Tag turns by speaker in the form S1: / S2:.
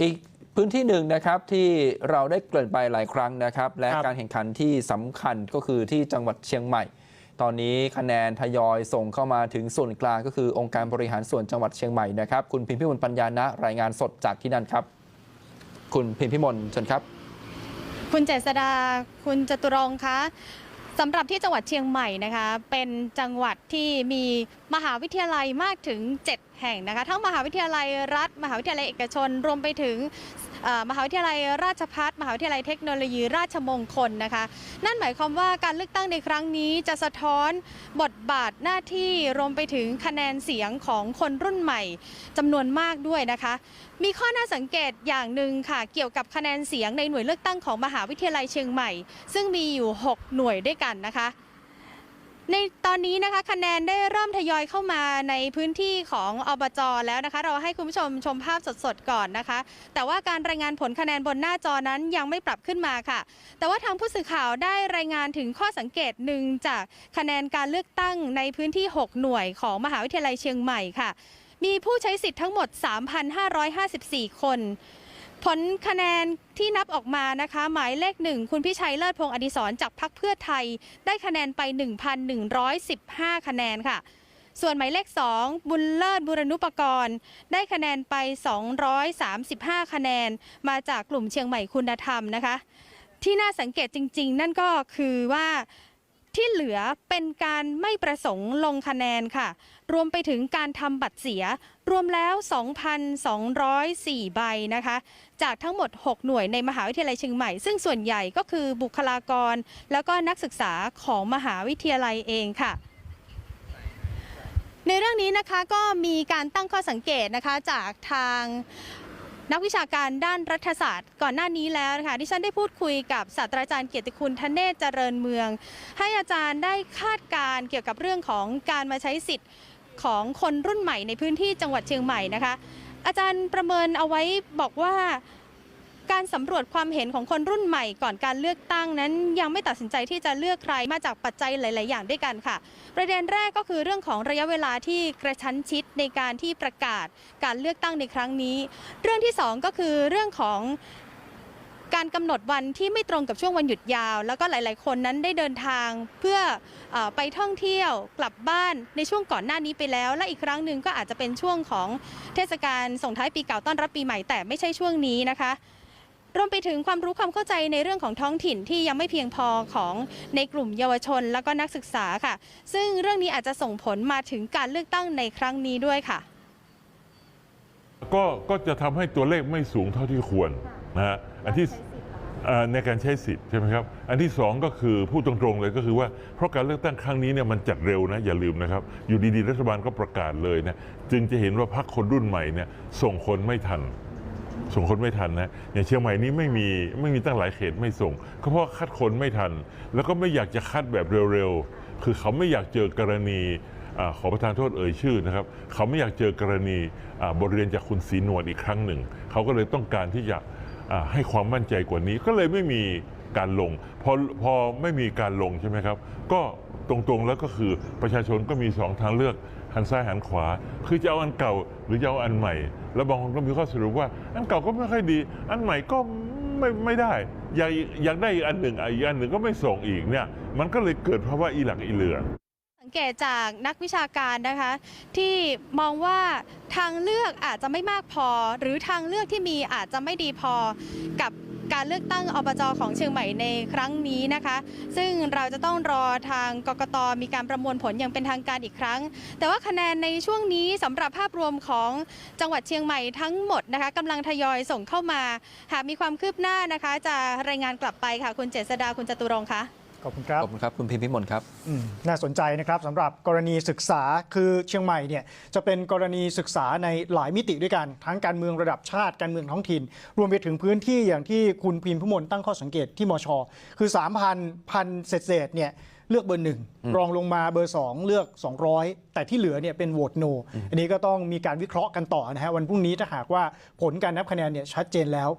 S1: อีกพื้นที่หนึ่งนะครับที่เราได้เกริ่นไปหลายครั้งนะครับ และ
S2: ครับ
S1: การแข่งขันที่สำคัญก็คือที่จังหวัดเชียงใหม่ ตอนนี้คะแนนทยอยส่งเข้ามาถึงส่วนกลางก็คือองค์การบริหารส่วนจังหวัดเชียงใหม่นะครับ คุณพิมพิมลปัญญานะรายงานสดจากที่นั่นครับ คุณพิมพิมลเชิญครับ
S3: คุณเจษดาคุณจตุรงค์คะสำหรับที่จังหวัดเชียงใหม่นะคะ เป็นจังหวัดที่มีมหาวิทยาลัยมากถึง 7 แห่งนะคะ ทั้งมหาวิทยาลัยรัฐ มหาวิทยาลัยเอกชน รวมไปถึงมหาวิทยาลัยราชภัฏมหาวิทยาลัยเทคโนโลยีราชมงคลนะคะ นั่นหมายความว่าการเลือกตั้งในครั้งนี้จะสะท้อนบทบาทหน้าที่รวมไปถึงคะแนนเสียงของคนรุ่นใหม่จำนวนมากด้วยนะคะ มีข้อน่าสังเกตอย่างหนึ่งค่ะ เกี่ยวกับคะแนนเสียงในหน่วยเลือกตั้งของมหาวิทยาลัยเชียงใหม่ ซึ่งมีอยู่ 6 หน่วยด้วยกันนะคะ ในตอนนี้นะคะคะแนนได้เริ่มทยอยเข้ามาในพื้นที่ของอบจแล้วนะคะ เราให้คุณผู้ชมชมภาพสดๆก่อนนะคะ แต่ว่าการรายงานผลคะแนนบนหน้าจอนั้นยังไม่ปรับขึ้นมาค่ะ แต่ว่าทางผู้สื่อข่าวได้รายงานถึงข้อสังเกตหนึ่งจากคะแนนการเลือกตั้งในพื้นที่ 6 หน่วยของมหาวิทยาลัยเชียงใหม่ค่ะ มีผู้ใช้สิทธิ์ทั้งหมด 3,554 คน ผลคะแนนที่นับออกมานะคะ หมายเลขหนึ่งคุณพิชัยเลิศพงศ์อดิศรจากพรรคเพื่อไทย ได้คะแนนไป 1,115 คะแนนค่ะ ส่วนหมายเลข 2 บุญเลิศบุรณุปกรณ์ ได้คะแนนไป 235 คะแนน มาจากกลุ่มเชียงใหม่คุณธรรมนะคะ ที่น่าสังเกตจริง ๆ นั่นก็คือว่า ที่เหลือเป็นการไม่ประสงค์ลงคะแนนค่ะ รวมไปถึงการทำบัตรเสีย รวมแล้ว 2,204 ใบนะคะ จากทั้งหมด 6 หน่วยในมหาวิทยาลัยเชียงใหม่ ซึ่งส่วนใหญ่ก็คือบุคลากร แล้วก็นักศึกษาของมหาวิทยาลัยเองค่ะในเรื่องนี้นะคะก็มีการตั้งข้อสังเกตนะคะจากทาง นักวิชาการด้านรัฐศาสตร์ ก่อนหน้านี้แล้วนะคะที่ฉันได้พูดคุยกับศาสตราจารย์เกียรติคุณทเนศเจริญเมือง ให้อาจารย์ได้คาดการณ์เกี่ยวกับเรื่องของการมาใช้สิทธิ์ของคนรุ่นใหม่ในพื้นที่จังหวัดเชียงใหม่นะคะ อาจารย์ประเมินเอาไว้บอกว่า การสำรวจความเห็นของคนรุ่นใหม่ก่อนการเลือกตั้งนั้น ยังไม่ตัดสินใจที่จะเลือกใครมาจากปัจจัยหลาย ๆ อย่างด้วยกันค่ะ ประเด็นแรกก็คือเรื่องของระยะเวลาที่กระชั้นชิดในการที่ประกาศการเลือกตั้งในครั้งนี้ เรื่องที่สองก็คือเรื่องของการกำหนดวันที่ไม่ตรงกับช่วงวันหยุดยาว แล้วก็หลาย ๆ คนนั้นได้เดินทางเพื่อเออไปท่องเที่ยวกลับบ้านในช่วงก่อนหน้านี้ไปแล้ว และอีกครั้งหนึ่งก็อาจจะเป็นช่วงของเทศกาลส่งท้ายปีเก่าต้อนรับปีใหม่แต่ไม่ใช่ช่วงนี้นะคะ รวมไปถึงความรู้ความเข้าใจในเรื่องของท้องถิ่นที่ยังไม่เพียงพอของในกลุ่มเยาวชน แล้วก็นักศึกษาค่ะ ซึ่งเรื่องนี้อาจจะส่งผลมาถึงการเลือกตั้งในครั้งนี้ด้วยค่ะ
S4: ก็ก็จะทำให้ตัวเลขไม่สูงเท่าที่ควรนะฮะอันที่ในการใช้สิทธิ์ใช่ไหมครับ อันที่สองก็คือพูดตรงๆเลยก็คือว่าเพราะการเลือกตั้งครั้งนี้เนี่ยมันจัดเร็วนะอย่าลืมนะครับ อยู่ดีๆ รัฐบาลก็ประกาศเลยนะจึงจะเห็นว่าพรรคคนรุ่นใหม่เนี่ยส่งคนไม่ทัน ส่งคนไม่ทันนะอย่างเชียงใหม่นี้ไม่มีไม่มีตั้งหลายเขตไม่ส่งก็เพราะคัดคนไม่ทัน แล้วก็ไม่อยากจะคัดแบบเร็วๆ คือเขาไม่อยากเจอกรณีอขอประทานโทษเอ่ยชื่อนะครับ เขาไม่อยากเจอกรณีบทเรียนจากคุณศรีนวลอีกครั้งหนึ่ง เขาก็เลยต้องการที่จะให้ความมั่นใจกว่านี้ ก็เลยไม่มีการลง พอพอไม่มีการลงใช่ไหมครับ ก็ตรงๆแล้วก็คือประชาชนก็มีสองทางเลือกหันซ้ายหันขวา คือจะเอาอันเก่าหรือจะเอาอันใหม่ แล้วบางคนก็มีข้อสรุปว่า อันเก่าก็ไม่ค่อยดี อันใหม่ก็ไม่ไม่ได้ อยากอยากได้อีกอันหนึ่งอีกอันหนึ่งก็ไม่ส่งอีกเนี่ยมันก็เลยเกิดภาวะอีหลักอีเหลือ
S3: สังเกตจากนักวิชาการนะคะ ที่มองว่าทางเลือกอาจจะไม่มากพอ หรือทางเลือกที่มีอาจจะไม่ดีพอกับ การเลือกตั้งอบจของเชียงใหม่ในครั้งนี้นะคะ ซึ่งเราจะต้องรอทางกกตมีการประมวลผลอย่างเป็นทางการอีกครั้ง แต่ว่าคะแนนในช่วงนี้สำหรับภาพรวมของจังหวัดเชียงใหม่ทั้งหมดนะคะกำลังทยอยส่งเข้ามา หากมีความคืบหน้านะคะ จะรายงานกลับไปค่ะคุณเจษดาคุณจตุรงค์คะ
S2: ขอบคุณครับ
S1: ขอบคุณครับ คุณพิมพิมลครับ
S2: อืมน่าสนใจนะครับสำหรับกรณีศึกษาคือเชียงใหม่เนี่ยจะเป็นกรณีศึกษาในหลายมิติด้วยกัน ทั้งการเมืองระดับชาติการเมืองท้องถิ่น รวมไปถึงพื้นที่อย่างที่คุณพิมพิมลตั้งข้อสังเกตที่มช คือ 3,000พันเศษๆเนี่ยเลือกเบอร์หนึ่งรองลงมาเบอร์ 2 เลือก 200 แต่ที่เหลือเนี่ยเป็นโหวตโน อันนี้ก็ต้องมีการวิเคราะห์กันต่อนะฮะวันพรุ่งนี้ถ้าหากว่าผลการนับคะแนนเนี่ยชัดเจนแล้ว